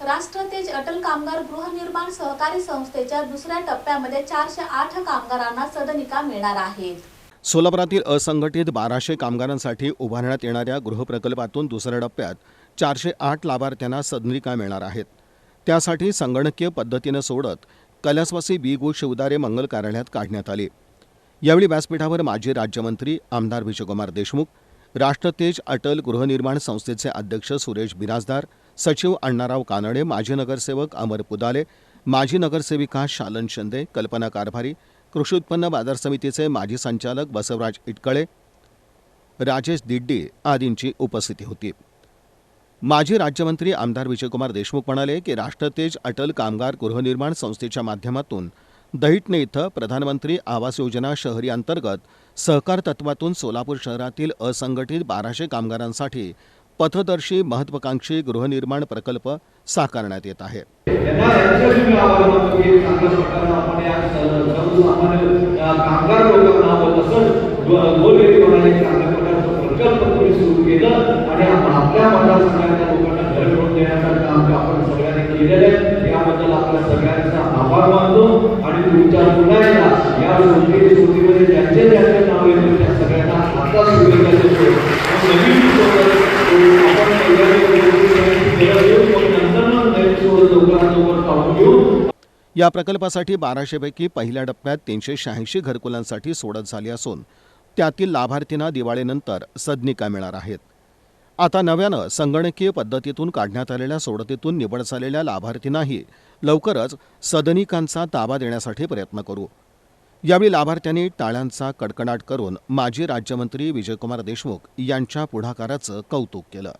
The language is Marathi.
राष्ट्रतेज अटल कामगार गृहनिर्माण सहकारी संस्थेच्या दुसऱ्या टप्प्यामध्ये चारशे आठ कामगारांना सदनिका मिळणार आहेत. सोलापुरातील असंघटित बाराशे कामगारांसाठी उभारण्यात येणाऱ्या गृहप्रकल्पातून दुसऱ्या टप्प्यात चारशे आठ लाभार्थ्यांना सदनिका मिळणार आहेत. त्यासाठी संगणकीय पद्धतीनं सोडत कैलासवासी बी गो शिवदारे मंगल कार्यालयात काढण्यात आली. यावेळी व्यासपीठावर माजी राज्यमंत्री आमदार विजयकुमार देशमुख राष्ट्रतेज अटल गृहनिर्माण संस्थेचे अध्यक्ष सुरेश बिराजदार सचिव अण्णाराव कानडे माजी नगरसेवक अमर पुदाले माजी नगरसेविका शालन शिंदे कल्पना कारभारी कृषी उत्पन्न बाजार समितीचे माजी संचालक बसवराज इटकळे राजेश दिड्डी आदींची उपस्थिती होती. माजी राज्यमंत्री आमदार विजयकुमार देशमुख म्हणाले की राष्ट्रतेज अटल कामगार गृहनिर्माण संस्थेच्या माध्यमातून दहिटणे इथं प्रधानमंत्री आवास योजना शहरी अंतर्गत सहकार तत्वातून सोलापूर शहरातील असंघटित बाराशे कामगारांसाठी पथदर्शी महत्वाकांक्षी गृहनिर्माण प्रकल्प साकारण्यात येत आहे. या आणि या प्रकल्पासाठी बाराशेपैकी पहिल्या टप्प्यात तीनशे शहाऐंशी घरकुलांसाठी सोडत झाली असून त्यातील लाभार्थींना दिवाळीनंतर सदनिका मिळणार आहेत. आता नव्यानं संगणकीय पद्धतीतून काढण्यात आलेल्या सोडतीतून निवड झालेल्या लाभार्थींनाही लवकरच सदनिकांचा ताबा देण्यासाठी प्रयत्न करू. यावेळी लाभार्थ्यांनी टाळ्यांचा कडकडाट करून माजी राज्यमंत्री विजयकुमार देशमुख यांच्या पुढाकाराचं कौतुक केलं.